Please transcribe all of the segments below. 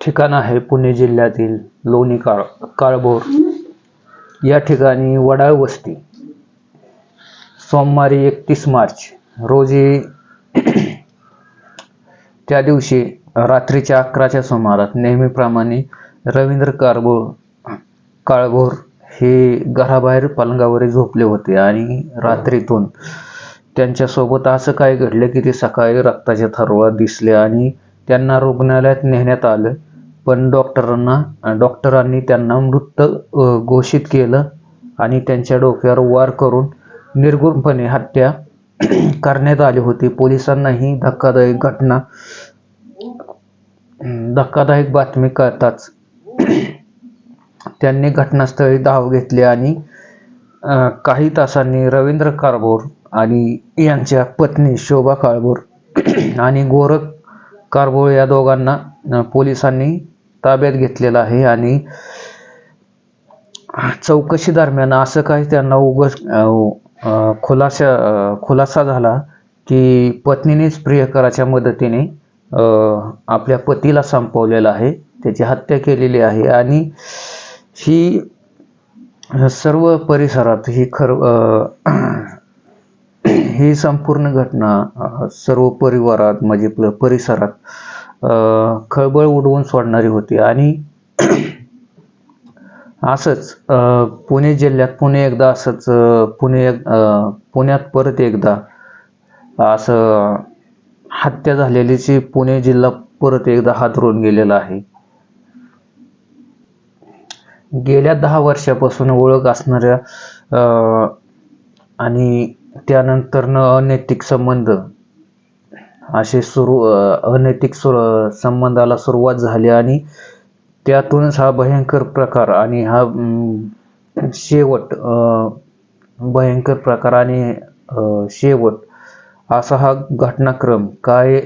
ठिकाण आहे पुणे जिल्ह्यातील लोणी काळ काळभोर. या ठिकाणी वडाळ वस्ती. सोमवारी एकतीस मार्च रोजी त्या दिवशी रात्रीच्या अकराच्या सुमारात नेहमीप्रमाणे रवींद्र कारभोर काळभोर हे घराबाहेर पलंगावर झोपले होते आणि रात्रीतून त्यांच्यासोबत असं काय घडलं की ते सकाळी रक्ताच्या थरवळा दिसले आणि त्यांना रुग्णालयात नेण्यात आलं? पण डॉक्टरांना डॉक्टरांनी त्यांना मृत घोषित केलं आणि त्यांच्या डोक्यावर वार करून निर्गुणपणे हत्या करण्यात आली होती. पोलिसांना ही धक्कादायक घटना धक्कादायक बातमी कळताच त्यांनी घटनास्थळी धाव घेतली आणि काही तासांनी रवींद्र कारभोर आणि यांच्या पत्नी शोभा काळभोर आणि गोरख कारभोर या दोघांना पोलिसांनी ताब्यात घेतलेलं आहे आणि चौकशी दरम्यान असं काही त्यांना उगस खुलासा खुलासा झाला की पत्नीनेच प्रियकराच्या मदतीने आपल्या पतीला संपवलेला आहे त्याची हत्या केलेली आहे आणि ही सर्व परिसरात ही खर ही संपूर्ण घटना सर्व परिवारात म्हणजे परिसरात खळबळ उडवून सोडणारी होती. आणि असंच पुणे जिल्ह्यात पुणे एकदा असंच पुणे पुण्यात परत एकदा असं हत्या झालेलीची पुणे जिल्हा परत एकदा हादरून गेलेला आहे. गेल्या दहा वर्षापासून ओळख असणाऱ्या आणि त्यानंतरनं अनैतिक संबंध असे सुरू अनैतिक सुर संबंधाला सुरुवात झाली आणि त्यातूनच हा भयंकर प्रकार आणि हा शेवट भयंकर प्रकार आणि शेवट असा हा घटनाक्रम काय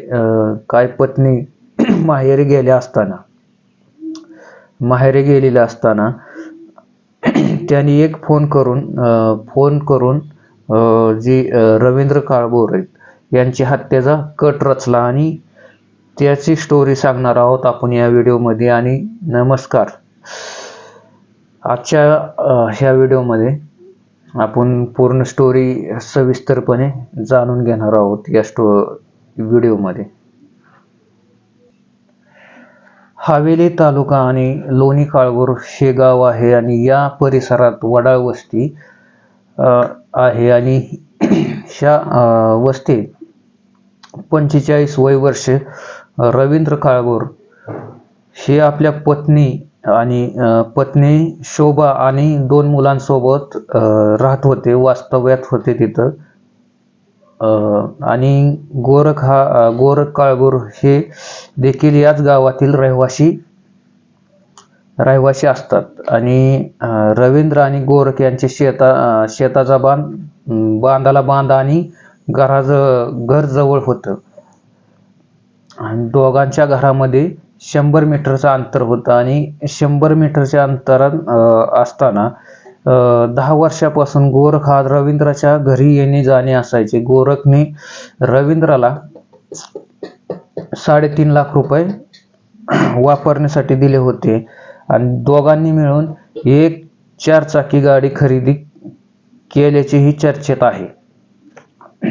काय पत्नी माहेरी गेल्या असताना माहेरी गेलेल्या असताना त्यांनी एक फोन करून फोन करून जी रवींद्र काळभोर आहेत यांची हत्येचा कट रचला आणि त्याची स्टोरी सांगणार आहोत आपण या व्हिडिओमध्ये आणि नमस्कार. आजच्या ह्या व्हिडिओमध्ये आपण पूर्ण स्टोरी सविस्तरपणे जाणून घेणार आहोत या स्टो व्हिडिओमध्ये हवेली तालुका आणि लोणी काळगोर हे गाव आहे आणि या परिसरात वडाळ वस्ती आहे. आणि ह्या वस्तीत पंचेचाळीस वय वर्षे रवींद्र काळभोर. हे आपल्या पत्नी आणि पत्नी शोभा आणि दोन मुलांसोबत राहत होते वास्तव्यात होते तिथं. आणि गोरख हा गोरख काळभोर हे देखील याच गावातील रहिवासी रहिवासी असतात. आणि रवींद्र आणि गोरख यांचे शेता शेताचा बांध बांधाला बांध आणि घराज घर जवळ होतं. आणि दोघांच्या घरामध्ये शंभर मीटरचं अंतर होतं आणि शंभर मीटरच्या अंतरात असताना दहा वर्षापासून गोरख हा रवींद्राच्या घरी येणे जाणे असायचे. गोरखने रवींद्राला साडेतीन लाख रुपये वापरण्यासाठी दिले होते आणि दोघांनी मिळून एक चारचाकी गाडी खरेदी केल्याचेही चर्चेत आहे.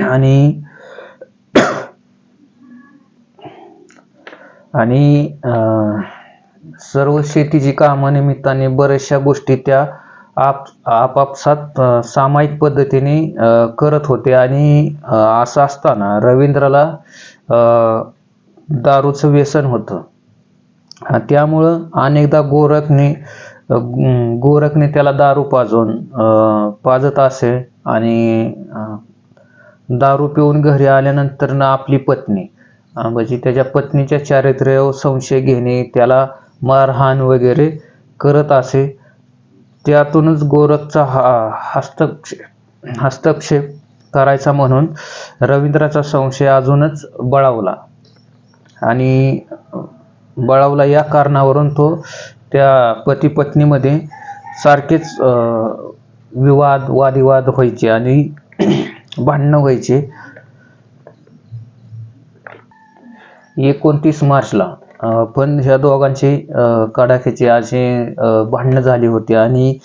आणि आणि सर्व शेतीची कामानिमित्ताने बऱ्याचशा गोष्टी त्या आप आपापसात सामायिक पद्धतीने करत होते. आणि असं असताना रवींद्राला दारूचं व्यसन होतं. त्यामुळं अनेकदा गोरखने गोरखने त्याला दारू पाजून पाजत असे आणि दारू पिऊन घरी आल्यानंतर ना आपली पत्नी म्हणजे त्याच्या पत्नीच्या चारित्र्यावर संशय घेणे त्याला मारहाण वगैरे करत असे. त्यातूनच गोरखचा हा हस्तक्षेप हस्तक्षेप करायचा म्हणून रवींद्राचा संशय अजूनच बळावला. आणि बळावला या कारणावरून तो त्या पती पत्नीमध्ये सारखेच विवाद वादिवाद व्हायचे आणि भांडणं व्हायचे. एकोणतीस मार्चला पण ह्या दोघांचे कडाक्याचे असे भांडणं झाली होती आणि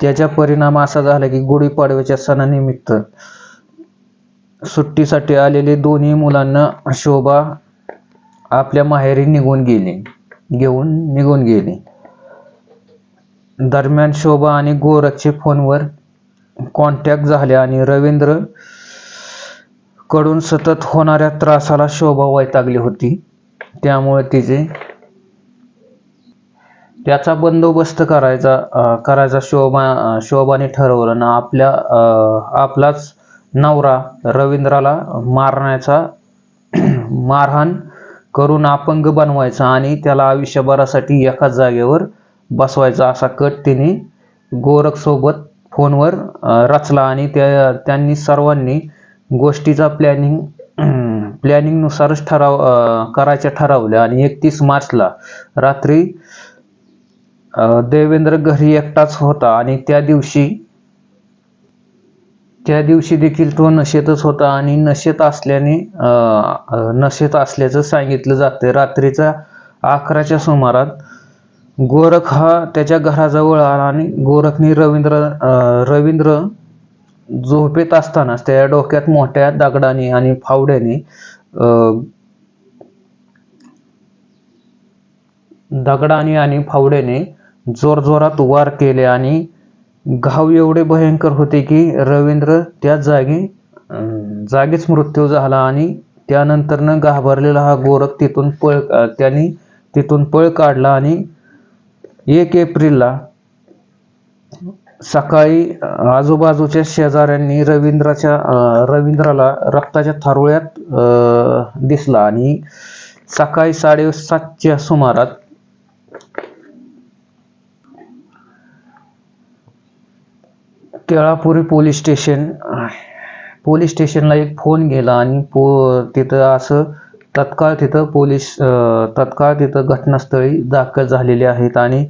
त्याचा परिणाम असा झाला की गुढीपाडव्याच्या सणानिमित्त सुट्टीसाठी आलेले दोन्ही मुलांना शोभा आपल्या माहेरी निघून गेली घेऊन निघून गेली. दरम्यान शोभा आणि गोरखचे फोनवर कॉन्टॅक्ट झाले आणि रवींद्रकडून सतत होणाऱ्या त्रासाला शोभा वैतागली होती. त्यामुळे तिचे त्याचा बंदोबस्त करायचा करायचा शोभा शोभाने ठरवलं ना आपल्या अं, आपलाच नवरा रवींद्राला मारण्याचा मारहाण करून अपंग बनवायचा आणि त्याला आयुष्यभरासाठी एकाच जागेवर बसवायचा असा कट तिने गोरखसोबत फोनवर रचला आणि त्या त्यांनी सर्वांनी गोष्टीचा प्लॅनिंग प्लॅनिंगनुसारच ठराव करायच्या करायचे ठरवले आणि एकतीस मार्चला रात्री देवेंद्र घरी एकटाच होता आणि त्या दिवशी त्या दिवशी देखील तो नशेतच होता आणि नशेत असल्याने अं, नशेत असल्याचं सांगितलं जातं रात्रीचा अकराच्या सुमारात गोरख हा त्याच्या घराजवळ आला आणि गोरखने रवींद्र रवींद्र झोपेत असतानाच त्या डोक्यात मोठ्या दगडाने आणि फावड्याने दगडाने आणि फावड्याने जोरजोरात वार केले आणि घाव एवढे भयंकर होते की रवींद्र त्या जागी जागीच मृत्यू झाला आणि त्यानंतरनं घाबरलेला हा गोरख तिथून पळ त्याने त्यांनी तिथून पळ काढला आणि एक एप्रिलला सकाळी आजूबाजूच्या शेजाऱ्यांनी रवींद्राच्या रवींद्राला रक्ताच्या थारोळ्यात अं, दिसला आणि सकाळी साडेसातच्या सुमारात केळापुरी पोलीस स्टेशन पोलीस स्टेशनला एक फोन गेला आणि पो तिथं असं तत्काळ तिथं पोलीस तत्काळ तिथं घटनास्थळी दाखल झालेले आहेत आणि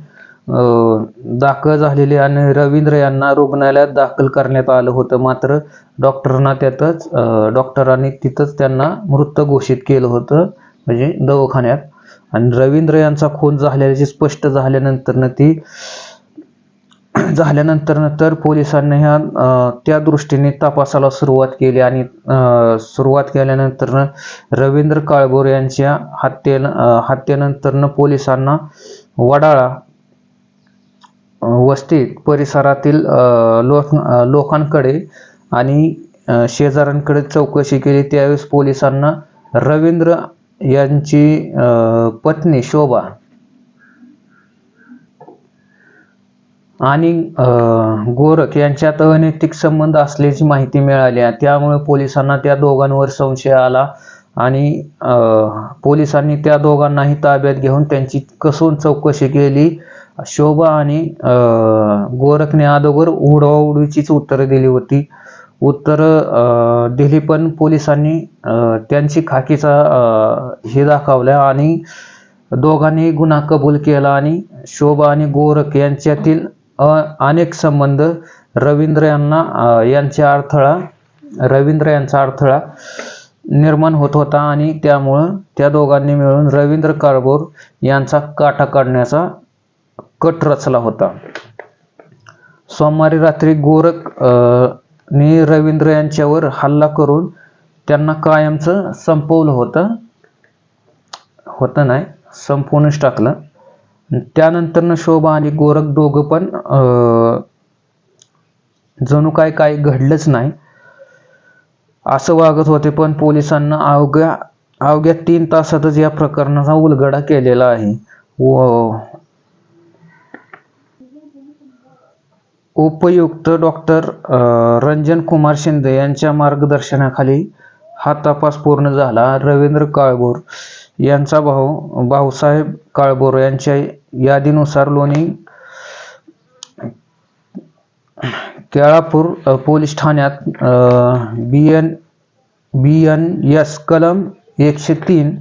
दाखल झालेले आणि रवींद्र यांना रुग्णालयात दाखल करण्यात आलं होतं. मात्र डॉक्टरांना त्यातच डॉक्टरांनी तिथंच त्यांना मृत घोषित केलं होतं म्हणजे दवाखान्यात. आणि रवींद्र यांचा खून झाल्याचे स्पष्ट झाल्यानंतर ती झाल्यानंतर तर पोलिसांनी ह्या त्या दृष्टीने तपासाला सुरुवात केली आणि सुरुवात केल्यानंतर रवींद्र काळभोर यांच्या हत्ये हत्येनंतर पोलिसांना वडाळा वस्तीत परिसरातील लोक लोकांकडे आणि शेजाऱ्यांकडे चौकशी केली. त्यावेळेस पोलिसांना रवींद्र यांची पत्नी शोभा आणि गोरख यांच्यात अनैतिक संबंध असल्याची माहिती मिळाली आहे त्यामुळे पोलिसांना त्या दोघांवर संशय आला आणि पोलिसांनी त्या दोघांनाही ताब्यात घेऊन त्यांची कसून चौकशी केली. शोभा आणि गोरखने अगोदर उडवाउडवीचीच उत्तरं दिली होती. उत्तर दिली पण पोलिसांनी त्यांची खाकीचा हे दाखवल्या आणि दोघांनी गुन्हा कबूल केला आणि शोभा आणि गोरख यांच्यातील अ अनेक संबंध. रवींद्र यांना यांच्या अडथळा रवींद्र यांचा अडथळा निर्माण होत होता आणि त्यामुळं त्या दोघांनी मिळून रवींद्र काळबोर यांचा काटा काढण्याचा कट रचला होता. सोमवारी रात्री गोरख ने रवींद्र यांच्यावर हल्ला करून त्यांना कायमचं संपवलं होतं. होतं नाही संपवूनच टाकलं. त्यानंतर शोभा आणि गोरख दोघं पण जणू काय काही घडलंच नाही. असं वागत होते पण पोलिसांना अवघ्या अवघ्या तीन तासातच या प्रकरणाचा उलगडा केलेला आहे. व उपयुक्त डॉक्टर रंजन कुमार शिंदे यांच्या मार्गदर्शनाखाली हा तपास पूर्ण झाला. रवींद्र काळभोर यांचा भाऊ भाऊसाहेब काळभोर यांच्या यादीनुसार लोणी केळापूर पोलीस ठाण्यात B N B N S कलम एकशे तीन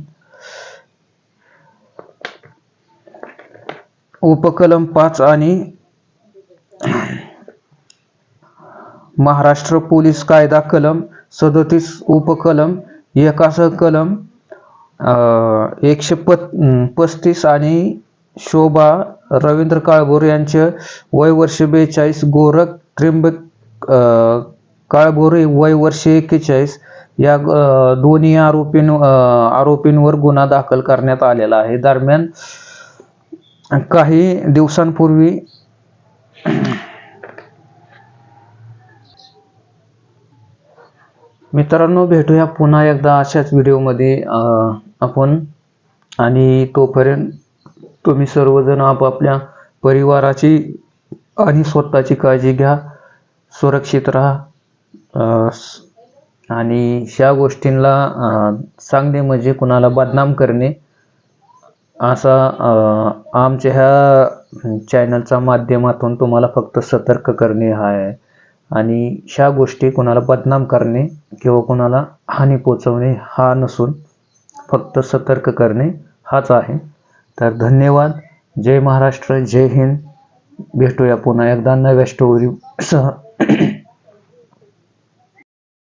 उपकलम पाच आणि महाराष्ट्र पोलीस कायदा कलम सदतीस उपकलम एकासह कलम एकशे पत पस्तीस आणि शोभा रवींद्र काळभोर यांचे वय वर्ष बेचाळीस गोरख त्र्यंबक काळभोर काळभोरे वय वर्ष एक्केचाळीस या दोन्ही आरोपीं आरोपींवर गुन्हा दाखल करण्यात आलेला आहे. दरम्यान काही दिवसांपूर्वी मित्रांनो भेटूया पुन्हा एकदा अशाच व्हिडिओमध्ये आपण. आणि तोपर्यंत तुम्ही सर्वजण आपापल्या परिवाराची आणि स्वतःची काळजी घ्या सुरक्षित राहा. स- आणि ह्या गोष्टींना सांगणे म्हणजे कुणाला बदनाम करणे. असा आमच्या ह्या चॅनलच्या माध्यमातून तुम्हाला फक्त सतर्क करणे हा आहे. आणि ह्या गोष्टी कोणाला बदनाम करणे किंवा कोणाला हानी पोचवणे हा नसून फक्त सतर्क करणे हाच आहे. तर धन्यवाद. जय महाराष्ट्र. जय हिंद. भेटूया पुन्हा एकदा नव्या स्टोरीसह